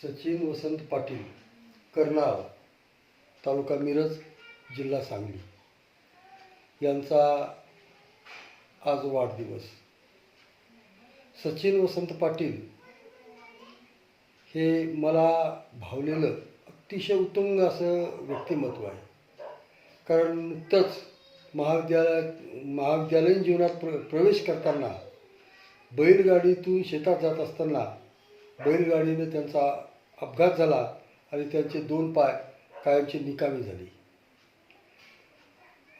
सचिन वसंत पाटील कर्नाळ तालुका मिरज जिल्हा सांगली. यांचा आज वाढदिवस. सचिन वसंत पाटील हे मला भावलेलं अतिशय उत्तुंग असं व्यक्तिमत्व आहे. कारण नुकतंच महाविद्यालयात महाविद्यालयीन जीवनात प्र प्रवेश करताना बैलगाडीतून शेतात जात असताना बैलगाडीनं त्यांचा अपघात झाला आणि त्यांचे दोन पाय कायमची निकामी झाली.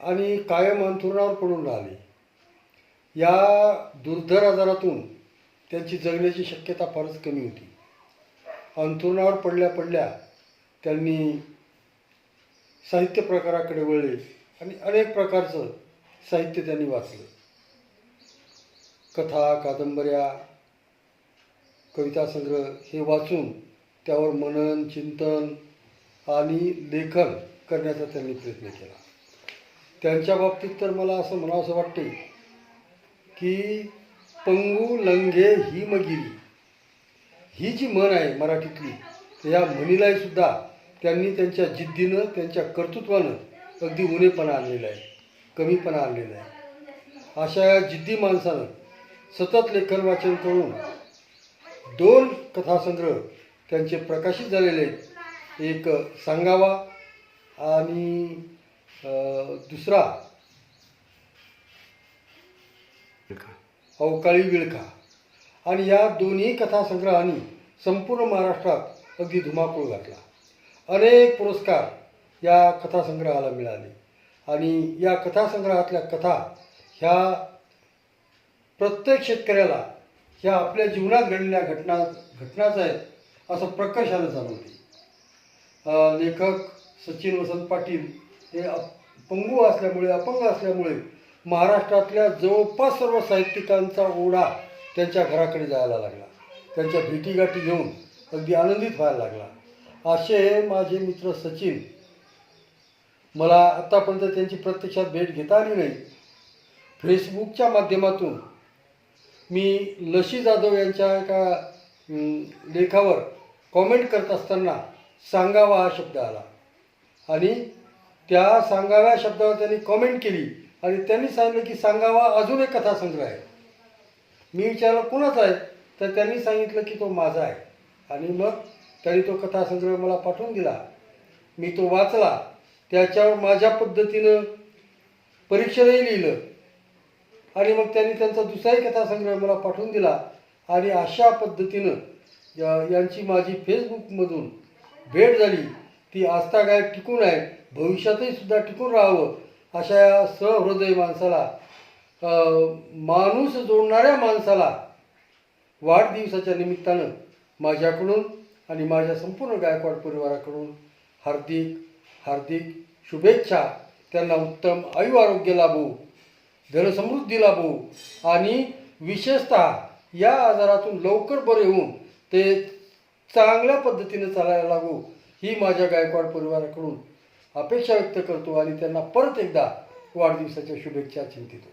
आणि कायम अंथरुणावर पडून राहिले. या दुर्धर आजारातून त्यांची जगण्याची शक्यता फारच कमी होती. अंथरुणावर पडल्या पडल्या त्यांनी साहित्य प्रकाराकडे वळले आणि अनेक प्रकारचं साहित्य त्यांनी वाचलं. कथा कादंबऱ्या कविता संग्रह हे वाचून त्यावर मनन चिंतन आणि लेखन करण्याचा त्यांनी प्रयत्न केला. त्यांच्या बाबतीत तर मला असं म्हणावंसं वाटते की पंगू लंघे ही मगिरी ही जी म्हण आहे मराठीतली या म्हणीलाही सुद्धा त्यांनी त्यांच्या जिद्दीनं त्यांच्या कर्तृत्वानं अगदी उणेपणा आणलेला आहे कमीपणा आणलेला आहे. अशा या जिद्दी माणसानं सतत लेखन वाचन करून दोन कथासंग्रह त्यांचे प्रकाशित झालेले आहेत. एक सांगावा आणि दुसरा अवकाळी विळखा. आणि या दोन्ही कथासंग्रहांनी संपूर्ण महाराष्ट्रात अगदी धुमाकूळ घातला. अनेक पुरस्कार या कथासंग्रहाला मिळाले. आणि या कथासंग्रहातल्या कथा ह्या प्रत्येक शेतकऱ्याला ह्या आपल्या जीवनात घडलेल्या घटना घटनाच आहेत असं प्रकर्षानं जाणवते. लेखक सचिन वसंत पाटील हे अपंगू असल्यामुळे अपंग असल्यामुळे महाराष्ट्रातल्या जवळपास सर्व साहित्यिकांचा ओढा त्यांच्या घराकडे जायला लागला. त्यांच्या भेटीगाठी घेऊन अगदी आनंदित व्हायला लागला. असे माझे मित्र सचिन मला आत्तापर्यंत त्यांची प्रत्यक्षात भेट घेता आली नाही. फेसबुकच्या माध्यमातून मी लशी जाधव यांच्या एका लेखावर कॉमेंट करत असताना सांगावा हा शब्द आला. आणि त्या सांगाव्या शब्दावर त्यांनी कॉमेंट केली आणि त्यांनी सांगितलं की सांगावा अजून एक कथासंग्रह आहे. मी विचारलं कुणाचा आहे? तर त्यांनी सांगितलं की तो माझा आहे. आणि मग त्यांनी तो कथासंग्रह मला पाठवून दिला. मी तो वाचला. त्याच्यावर माझ्या पद्धतीनं परीक्षणही लिहिलं. आणि मग त्यांनी त्यांचा दुसराही कथासंग्रह मला पाठवून दिला. आणि अशा पद्धतीनं या- यांची माझी फेसबुकमधून भेट झाली. ती आस्था गायक टिकून आहे. भविष्यातही सुद्धा टिकून राहावं अशा या सहृदय माणसाला माणूस जोडणाऱ्या माणसाला वाढदिवसाच्या निमित्तानं माझ्याकडून आणि माझ्या संपूर्ण गायकवाड परिवाराकडून हार्दिक हार्दिक शुभेच्छा. त्यांना उत्तम आयु आरोग्य लाभो. धनसमृद्धी लाभो आणि विशेषतः या आजारातून लवकर बरे होऊन ते चांगल्या पद्धतीने चालायला लागू ही माझ्या गायकवाड परिवाराकडून अपेक्षा व्यक्त करतो आणि त्यांना परत एकदा वाढदिवसाच्या शुभेच्छा चिंतितो.